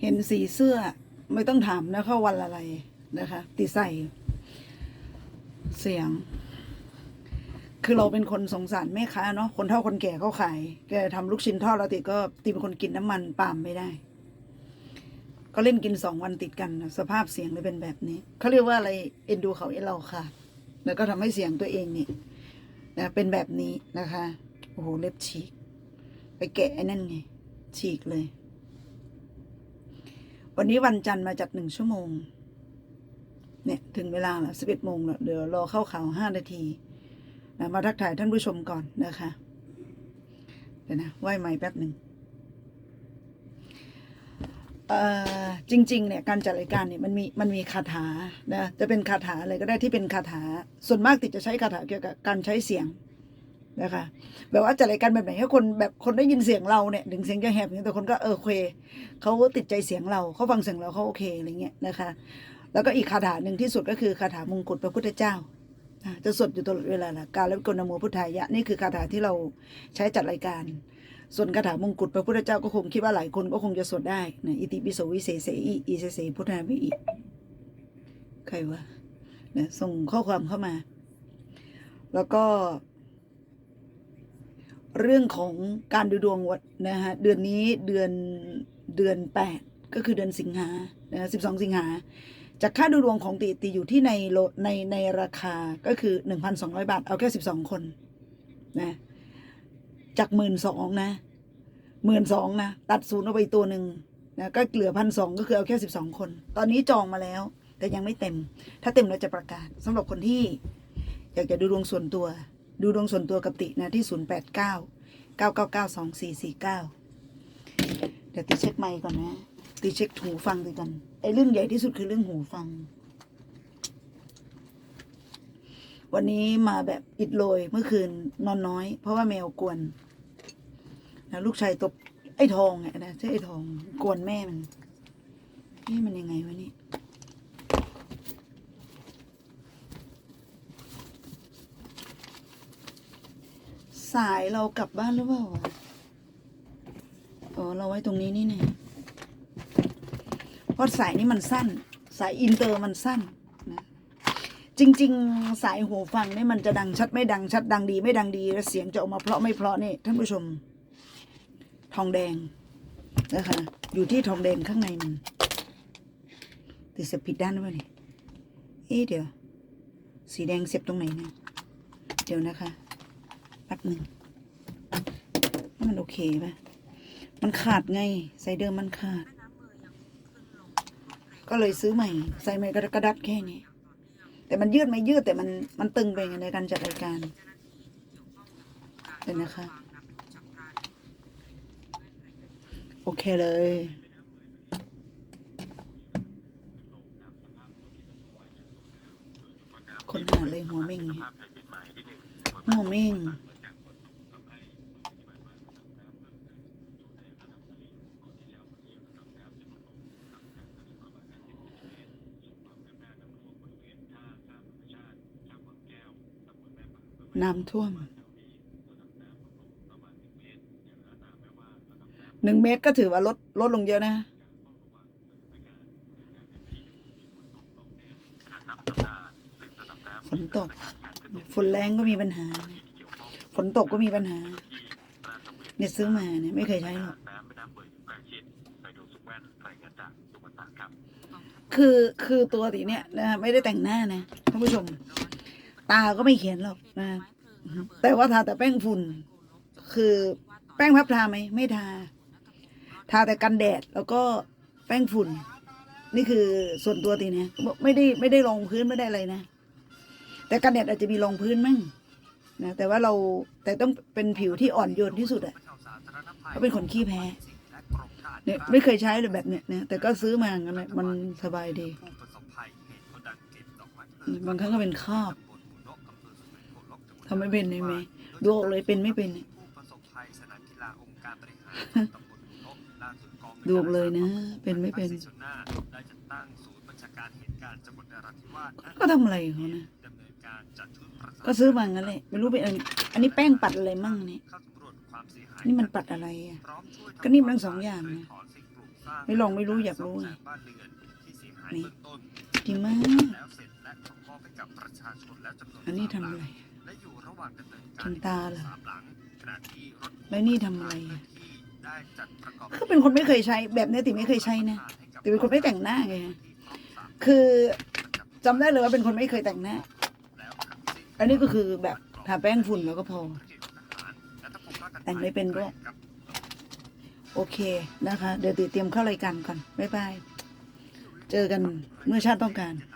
เห็นสีเสื้อไม่ต้องถามนะคะวันอะไรนะคะติใส่ เสียง คือเราเป็นคนสงสารแม่ค้าเนาะคนเฒ่าคนแก่เขาขายแกทำลูกชิ้นทอดแล้วติก็ติเป็นคนกินน้ำมันปาล์มไม่ได้ ก็เล่นกินสองวันติดกันสภาพเสียงเลยเป็นแบบนี้เขาเรียกว่าอะไรเอ็นดูเขาเอ็นเราค่ะ แล้วก็ทำให้เสียงตัวเองนี่นะเป็นแบบนี้นะคะโอ้โหเล็บฉีก ไปแกะไอ้นั่นไงฉีกเลย วันนี้วันจันทร์มาจัดหนึ่งชั่วโมง เนี่ยถึงเวลาแล้วสิบเอ็ดโมงแล้วเดี๋ยวรอเข้าข่าวห้านาทีนะมาทักทายท่านผู้ชมก่อนนะคะเดี๋ยวนะไหวไม้แป๊บหนึ่งเอ่อจริง ๆ เนี่ยการจัดรายการเนี่ยมันมีมันมีคาถานะจะเป็นคาถาอะไรก็ได้ที่เป็นคาถา ส่วนมากติดจะใช้คาถาเกี่ยวกับการใช้เสียง นะคะแบบว่าจัดรายการแบบไหนให้คนแบบคนได้ยินเสียงเราเนี่ยถึงเสียงจะแหบเนี่ยแต่คนก็เออเคเขาติดใจเสียงเราเขาฟังเสียงเราเขาโอเคอะไรเงี้ยนะคะ แล้วก็อีกคาถาหนึ่งที่สุดก็คือคาถามงกุฎพระพุทธเจ้าจะสวดอยู่ตลอดเวลาละการและกลนโมพุทธายะนี่คือคาถาที่เราใช้จัดรายการ ส่วนคาถามงกุฎพระพุทธเจ้าก็คงคิดว่าหลายคนก็คงจะสวดได้นะอิติปิโสวิเศษอิอิเสเสพุทธาวิอิใครวะนะส่งข้อความเข้ามา แล้วก็ เรื่องของการดูดวงวัดนะฮะเดือนนี้เดือนเดือนแปดก็คือเดือนสิงหานะสิบสองสิงหาจากค่าดูดวงของตีตีอยู่ที่ในในในราคาก็คือหนึ่งพันสองร้อยบาท เอาแค่สิบสองคนนะจากหมื่นสองนะหมื่นสองนะตัดศูนย์ออกไปตัวหนึ่งนะก็เหลือพันสองก็คือเอาแค่สิบสองคน ตอนนี้จองมาแล้ว แต่ยังไม่เต็ม ถ้าเต็มเราจะประกาศสำหรับคนที่ อยากจะดูดวงส่วนตัว ดูดวงส่วนตัวกับตินะที่ศูนย์แปดเก้าเดี๋ยวตีเช็คไมค์ก่อนนะ ตีเช็คหูฟังดีกันไอ้เรื่องใหญ่ที่สุดคือเรื่องหูฟัง วันนี้มาแบบอิดโรยเมื่อคืนนอนน้อย เพราะว่าแมวกวนนะลูกชายตบไอ้ทองไงนะใช่ไอ้ทองกวนแม่มันนี่มันยังไงวะนี่ สายเรากลับบ้านหรือเปล่าอ๋อเราไว้ตรงนี้นี่เนี่ยเพราะสายนี้มันสั้น สายอินเตอร์มันสั้นนะจริง ๆ สายหูฟังนี่มันจะดังชัดไม่ดังชัดดังดี ไม่ดังดีแล้วเสียงจะออกมาเพราะไม่เพราะนี่ท่านผู้ชม ทองแดงนะคะอยู่ที่ทองแดงข้างในมันติดเสียบผิดด้านหรือเปล่านี่เอ๊ะเดี๋ยว สีแดงเสียบตรงไหนเนี่ยเดี๋ยวนะคะ แป๊บหนึ่งว่ามันโอเคปะมันขาดไงไซเดิมมันขาด ก็เลยซื้อใหม่ ใส่ใหม่กระดัดแค่นี้ แต่มันยืดไม่ยืดแต่มันมันตึงไปงในการจัดรายการเดี๋ยวนะคะ โอเคเลยคนหาเลยหัวเม่งหัวเม่ง น้ำท่วมหนึ่งเมตรก็ถือว่าลดลดลงเยอะนะฝนตกฝนแรงก็มีปัญหา ฝนตกก็มีปัญหา เนี่ยซื้อมาเนี่ยไม่เคยใช้หรอกคือคือตัวตีเนี่ยนะไม่ได้แต่งหน้านะท่านผู้ชม ตาก็ไม่เขียนหรอกนะแต่ว่าทาแต่แป้งฝุ่น คือแป้งพับทาไหมไม่ทา ทาแต่กันแดดแล้วก็แป้งฝุ่น นี่คือส่วนตัวตีเนี่ยไม่ได้ไม่ได้รองพื้นไม่ได้อะไรนะ แต่กันแดดอาจจะมีรองพื้นมั่งนะแต่ว่าเราแต่ต้องเป็นผิวที่อ่อนโยนที่สุดอะเพราเป็นคนขี้แพ้เนี่ยไม่เคยใช้เลยแบบเนี้ยนะแต่ก็ซื้อมางั้นแหละมันสบายดีบางครั้งก็เป็นคราบ ทำไม่เป็นเลยไหมดูออกเลยเป็นไม่เป็นเนี่ยดูออกเลยนะ เป็นไม่เป็นก็ทำอะไรของเขานะก็ซื้อมางั้นแหละไม่รู้เป็นอะไรอันนี้แป้งปัดอะไรมั่งเนี่ยนี่มันปัดอะไรอะก็นิ่มทั้งสองอย่างนะนไม่ลองไม่รู้อยากรู้ไงบ้านเรือนที่เสียหายนี่เบื้องต้นดีมากแล้วเสร็จและส่งมอบให้กับประชาชนแล้วจำนวนอันนี้ทำสามอะหไรลัง และอยู่ระหว่างดำเนินการกินตาเหรอสามหลังขณะที่รถแล้วนี่ทำอะไรอะ ที่ได้จัดประกอบก็เป็นคนไม่เคยใช้แบบเนี้ยติไม่เคยใช้นะ ติเป็นคนไม่แต่งหน้าไง คือจำได้เลยว่าเป็นคนไม่เคยแต่งหน้า อันนี้ก็คือแบบทาแป้งฝุ่นแล้วก็พอ แต่งไม่เป็นด้วย โอเคนะคะ เดี๋ยวติเตรียมเข้ารายการก่อน บ๊ายบาย เจอกันเมื่อชาติต้องการ